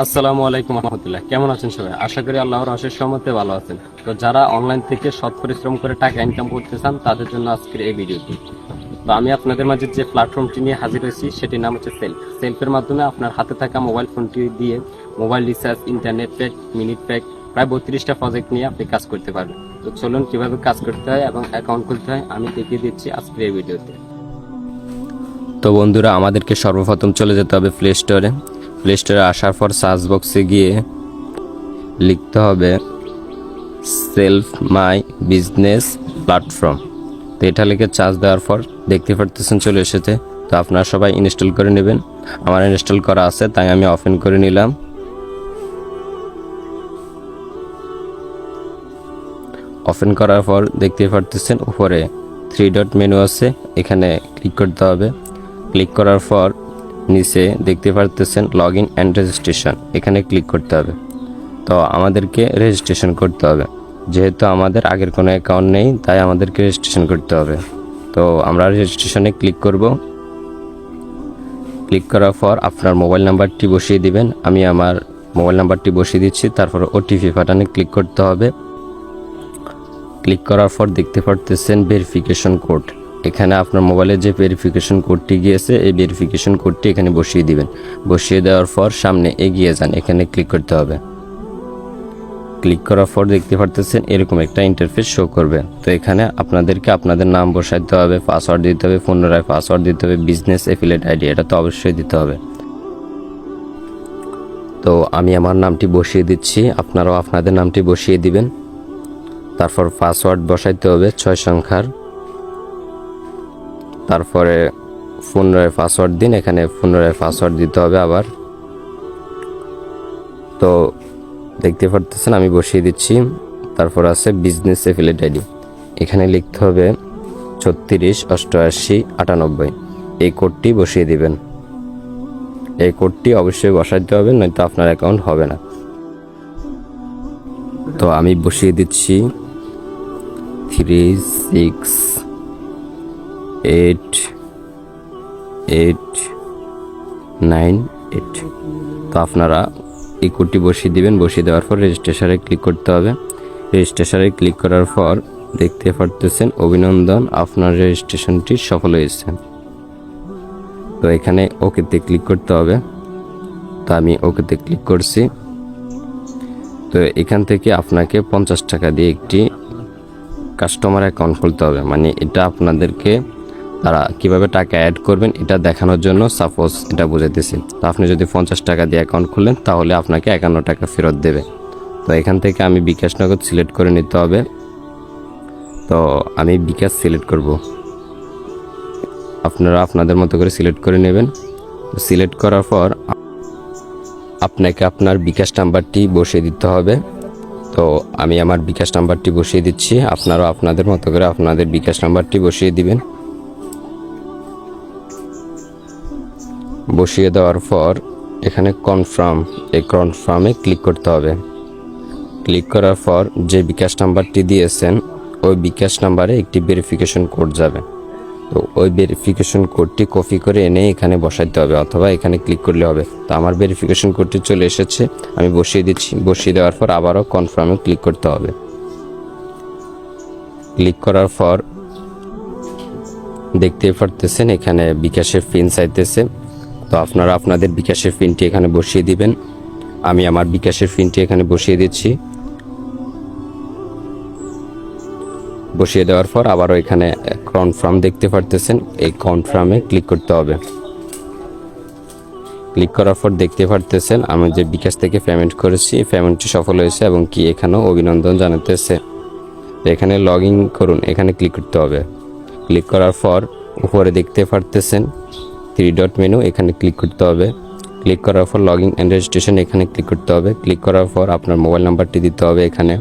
আসসালামু আলাইকুম রহমতুল্লাহ। কেমন আছেন সবাই? আশা করি আল্লাহর অশেষ সহমতে ভালো আছেন। তো যারা অনলাইন থেকে সৎ পরিশ্রম করে টাকা ইনকাম করতে চান, তাদের জন্য আজকের এই ভিডিওটি। তো আমি আপনাদের মাঝে যে প্ল্যাটফর্মটি নিয়ে হাজির হয়েছি, সেটির নাম হচ্ছে সেলফ সেলফের মাধ্যমে আপনার হাতে থাকা মোবাইল ফোনটি দিয়ে mobile recharge internet pack minute pack প্রায় বত্রিশটা প্রজেক্ট নিয়ে আপনি কাজ করতে পারবেন। তো চলুন কীভাবে কাজ করতে হয় এবং অ্যাকাউন্ট খুলতে হয়, আমি দেখিয়ে দিচ্ছি আজকের এই ভিডিওতে। তো বন্ধুরা, আমাদেরকে সর্বপ্রথম চলে যেতে হবে প্লে স্টোরে প্লে স্টোরে আসার পর সার্চ বক্সে গিয়ে লিখতে হবে, সেলফ মাই বিজনেস প্ল্যাটফর্ম। তো এটা লিখে চার্জ দেওয়ার পর দেখতে পারতেছেন চলে এসেছে। তো আপনারা সবাই ইনস্টল করে নেবেন। আমার ইনস্টল করা আছে, তাই আমি ওপেন করে নিলাম। ওপেন করার পর দেখতে পারতেছেন উপরে থ্রি ডট মেনু আছে, এখানে ক্লিক করতে হবে। ক্লিক করার পর নিচে দেখতে পারতেছেন লগ ইন অ্যান্ড রেজিস্ট্রেশন এখানে ক্লিক করতে হবে। তো আমাদেরকে রেজিস্ট্রেশন করতে হবে। যেহেতু আমাদের আগের কোনো অ্যাকাউন্ট নেই, তাই আমাদেরকে রেজিস্ট্রেশন করতে হবে। তো আমরা রেজিস্ট্রেশনে ক্লিক করব। ক্লিক করার পর আপনার মোবাইল নাম্বারটি বসিয়ে দিবেন। আমি আমার মোবাইল নাম্বারটি বসিয়ে দিচ্ছি, তারপর ওটিপি বাটনে ক্লিক করতে হবে। ক্লিক করার পর দেখতে পারতেছেন ভেরিফিকেশন কোড এখানে আপনার মোবাইলে যে ভেরিফিকেশন কোডটি গিয়েছে, এই ভেরিফিকেশন কোডটি এখানে বসিয়ে দিবেন। বসিয়ে দেওয়ার পর সামনে এগিয়ে যান, এখানে ক্লিক করতে হবে। ক্লিক করার পর দেখতে পারতেছেন এরকম একটা ইন্টারফেস শো করবে। তো এখানে আপনাদেরকে আপনাদের নাম বসাইতে হবে পাসওয়ার্ড দিতে হবে পুনরায় পাসওয়ার্ড দিতে হবে বিজনেস এফিলেট আইডি এটা তো অবশ্যই দিতে হবে। তো আমি আমার নামটি বসিয়ে দিচ্ছি, আপনারাও আপনাদের নামটি বসিয়ে দিবেন। তারপর পাসওয়ার্ড বসাইতে হবে ছয় সংখ্যার। তারপরে পুনরায় পাসওয়ার্ড দিন, এখানে পুনরায় পাসওয়ার্ড দিতে হবে আবার। তো দেখতে পারতেছেন, আমি বসিয়ে দিচ্ছি। তারপর আছে বিজনেস এফিলেট আইডি এখানে লিখতে হবে ছত্রিশ, অষ্টআশি, আটানব্বই। এই কোডটি বসিয়ে দিবেন। এই কোডটি অবশ্যই বসাইতে হবে, নয়তো আপনার অ্যাকাউন্ট হবে না। তো আমি বসিয়ে দিচ্ছি। Three six eight eight nine eight তো আপনারা এই বসিয়ে দিবেন, বসিয়ে দেওয়ার পর রেজিস্ট্রেশনে ক্লিক করতে হবে। রেজিস্ট্রেশনে ক্লিক করার পর দেখতে পারতেছেন অভিনন্দন, আপনার রেজিস্ট্রেশনটি সফল হয়েছে। তো এখানে ওকেতে ক্লিক করতে হবে। তো আমি ওকেতে ক্লিক করছি। তো এখান থেকে আপনাকে পঞ্চাশ টাকা দিয়ে একটি কাস্টমার অ্যাকাউন্ট খুলতে হবে। মানে এটা আপনাদেরকে তারা কীভাবে টাকা অ্যাড করবেন, এটা দেখানোর জন্য সাপোজ এটা বুঝাইতেছি। তো আপনি যদি পঞ্চাশ টাকা দিয়ে অ্যাকাউন্ট খুলেন তাহলে আপনাকে একান্ন টাকা ফেরত দেবে। তো এখান থেকে আমি বিকাশ নগদ সিলেক্ট করে নিতে হবে। তো আমি বিকাশ সিলেক্ট করব। আপনারা আপনাদের মতো করে সিলেক্ট করে নেবেন। সিলেক্ট করার পর আপনাকে আপনার বিকাশ নাম্বারটি বসিয়ে দিতে হবে। তো আমি আমার বিকাশ নাম্বারটি বসিয়ে দিচ্ছি। আপনারাও আপনাদের মতো করে আপনাদের বিকাশ নাম্বারটি বসিয়ে দিবেন। বসিয়ে দেওয়ার পর এখানে কনফার্ম এই কনফার্মে ক্লিক করতে হবে। ক্লিক করার পর যে বিকাশ নাম্বারটি দিয়েছেন, ওই বিকাশ নাম্বারে একটি ভেরিফিকেশন কোড যাবে। তো ওই ভেরিফিকেশন কোডটি কপি করে এনে এখানে বসাইতে হবে অথবা এখানে ক্লিক করলে হবে। তো আমার ভেরিফিকেশন কোডটি চলে এসেছে, আমি বসিয়ে দিচ্ছি। বসিয়ে দেওয়ার পর আবারও কনফার্মে ক্লিক করতে হবে। ক্লিক করার পর দেখতে পারতেছেন, এখানে বিকাশের পিন চাইতেছে। তো আপনারা আপনাদের বিকাশের পিনটি এখানে বসিয়ে দিবেন। আমি আমার বিকাশের পিনটি এখানে বসিয়ে দিচ্ছি। বসিয়ে দেওয়ার পর আবারও এখানে কনফার্ম দেখতে পারতেছেন। এই কনফার্মে ক্লিক করতে হবে। ক্লিক করার পর দেখতে পারতেছেন, আমি যে বিকাশ থেকে পেমেন্ট করেছি পেমেন্টটি সফল হয়েছে এবং কি এখানেও অভিনন্দন জানাতেছে। এখানে লগ করুন, এখানে ক্লিক করতে হবে। ক্লিক করার পর উপরে দেখতে পারতেছেন থ্রি ডট মেনু এখানে ক্লিক করতে হবে। ক্লিক করার পর লগ ইন অ্যান্ড রেজিস্ট্রেশন এখানে ক্লিক করতে হবে। ক্লিক করার পর আপনার মোবাইল নাম্বারটি দিতে হবে এখানে।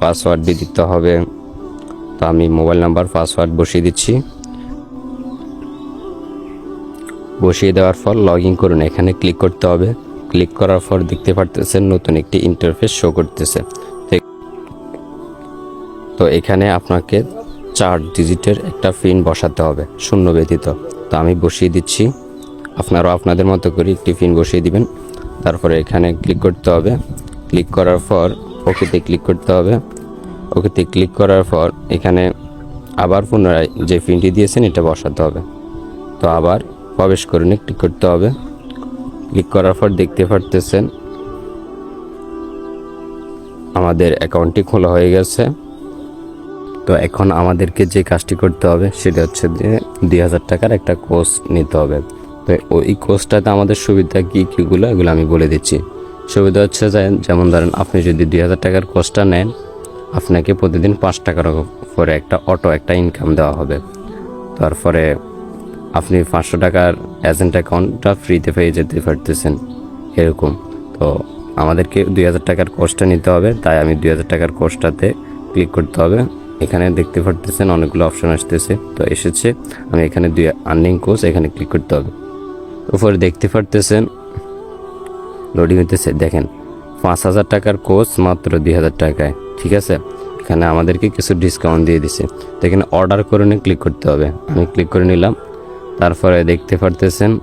পাসওয়ার্ডটি দিতে হবে। তো আমি মোবাইল নাম্বার পাসওয়ার্ড বসিয়ে দিচ্ছি। বসিয়ে দেওয়ার পর লগ ইন করুন, এখানে ক্লিক করতে হবে। ক্লিক করার পর দেখতে পারতেছেন নতুন একটি ইন্টারফেস শো করতেছে। তো এখানে আপনাকে চার ডিজিটের একটা পিন বসাতে হবে, শূন্য ব্যতীত। তো আমি বসিয়ে দিচ্ছি। আপনারাও আপনাদের মতো করে একটি পিন বসিয়ে দিবেন। তারপরে এখানে ক্লিক করতে হবে। ক্লিক করার পর ওকেতে ক্লিক করতে হবে। ওকেতে ক্লিক করার পর এখানে আবার পুনরায় যে পিনটি দিয়েছেন এটা বসাতে হবে। তো আবার প্রবেশ করে নিয়ে ক্লিক করতে হবে। ক্লিক করার পর দেখতে পারতেছেন আমাদের অ্যাকাউন্টটি খোলা হয়ে গেছে। তো এখন আমাদেরকে যে কাজটি করতে হবে সেটা হচ্ছে যে দুই হাজার টাকার একটা কোর্স নিতে হবে। তো ওই কোর্সটাতে আমাদের সুবিধা কী কীগুলো এগুলো আমি বলে দিচ্ছি। সুবিধা হচ্ছে যে, যেমন ধরেন আপনি যদি দুই হাজার টাকার কোর্সটা নেন, আপনাকে প্রতিদিন পাঁচ টাকার করে একটা অটো, একটা ইনকাম দেওয়া হবে। তারপরে আপনি পাঁচশো টাকার এজেন্ট অ্যাকাউন্টটা ফ্রিতে পেয়ে যেতে পারতেছেন, এরকম। তো আমাদেরকে দুই হাজার টাকার কোর্সটা নিতে হবে, তাই আমি দুই হাজার টাকার কোর্সটাতে ক্লিক করতে হবে। এখানে দেখতে পারতেছেন অনেকগুলো অপশন আসতেছে। তো এসেছে। আমি এখানে দুই আর্নিং কোর্স এখানে ক্লিক করতে হবে। উপরে দেখতে পারতেছেন লোডিং হইতেছে। দেখেন, পাঁচ হাজার টাকার কোর্স মাত্র দুই হাজার টাকায়, ঠিক আছে? এখানে আমাদেরকে কিছু ডিসকাউন্ট দিয়ে দিছে। তো এখানে অর্ডার করে নিয়ে ক্লিক করতে হবে। আমি ক্লিক করে নিলাম। তারপরে দেখতে পারতেছেন,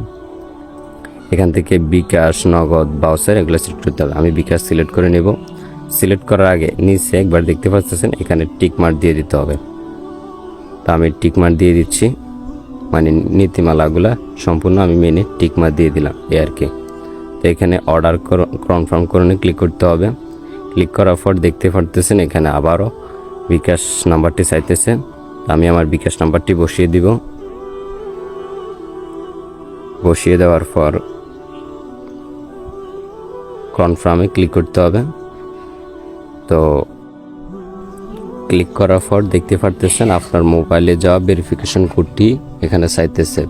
এখান থেকে বিকাশ, নগদ বাউসার এগুলো সিলেক্ট করতে হবে। আমি বিকাশ সিলেক্ট করে নেব। সিলেক্ট করার আগে নিচে একবার দেখতে পাচ্ছেন, এখানে টিক মার্ক দিয়ে দিতে হবে। তো আমি টিক মার্ক দিয়ে দিচ্ছি মানে নীতিমালাগুলা সম্পূর্ণ আমি মেনে টিক মার্ক দিয়ে দিলাম এ আর কি তো এখানে অর্ডার কনফার্ম করে ক্লিক করতে হবে। ক্লিক করার পর দেখতে পারতেছেন, এখানে আবারও বিকাশ নাম্বারটি চাইতেছে। আমি আমার বিকাশ নাম্বারটি বসিয়ে দিব। বসিয়ে দেওয়ার পর কনফার্মে ক্লিক করতে হবে। তো ক্লিক করার পর দেখতে পারতেছেন আপনার মোবাইলে যাওয়া ভেরিফিকেশন কোডটি এখানে চাইতেছে।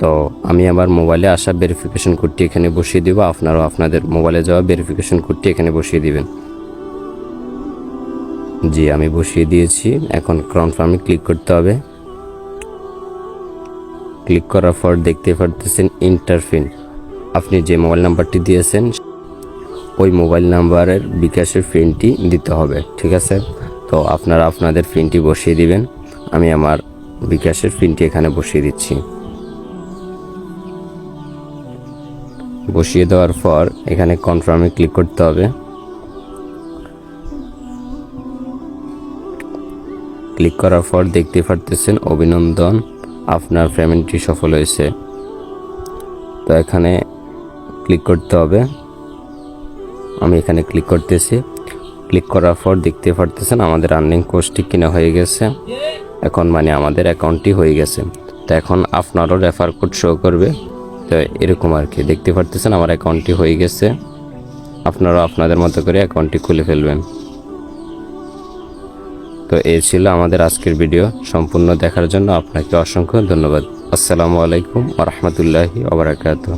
তো আমি আমার মোবাইলে আসা ভেরিফিকেশন কোডটি এখানে বসিয়ে দিব, আপনারাও আপনাদের মোবাইলে যাওয়া ভেরিফিকেশন কোডটি এখানে বসিয়ে দিবেন। জি, আমি বসিয়ে দিয়েছি। এখন কনফার্মে ক্লিক করতে হবে। ক্লিক করার পর দেখতে পারতেছেন ইন্টারফিন আপনি যে মোবাইল নাম্বারটি দিয়েছেন ওই মোবাইল নাম্বারের বিকাশের ফিনটি দিতে হবে, ঠিক আছে? তো আপনারা আপনাদের ফিনটি বসিয়ে দিবেন, আমি আমার বিকাশের ফিনটি এখানে বসিয়ে দিচ্ছি। বসিয়ে দেওয়ার পর এখানে কনফার্মে ক্লিক করতে হবে। ক্লিক করার পর দেখতে পারতেছেন, অভিনন্দন, আপনার পেমেন্টটি সফল হয়েছে। তো এখানে ক্লিক করতে হবে। আমি এখানে ক্লিক করতেছি। ক্লিক করার পর দেখতে পারতেছেন আমাদের আর্নিং কোর্সটি কিনা হয়ে গেছে। এখন মানে আমাদের অ্যাকাউন্টটি হয়ে গেছে। তো এখন আপনারও রেফার কোড শো করবে। তো এরকম আর কি। দেখতে পারতেছেন আমার অ্যাকাউন্টটি হয়ে গেছে। আপনারাও আপনাদের মতো করে অ্যাকাউন্টটি খুলে ফেলবেন। তো এই ছিল আমাদের আজকের ভিডিও সম্পূর্ণ দেখার জন্য আপনাকে অসংখ্য ধন্যবাদ। আসসালামু আলাইকুম ওরহমতুল্লাহি ওবরাকাতু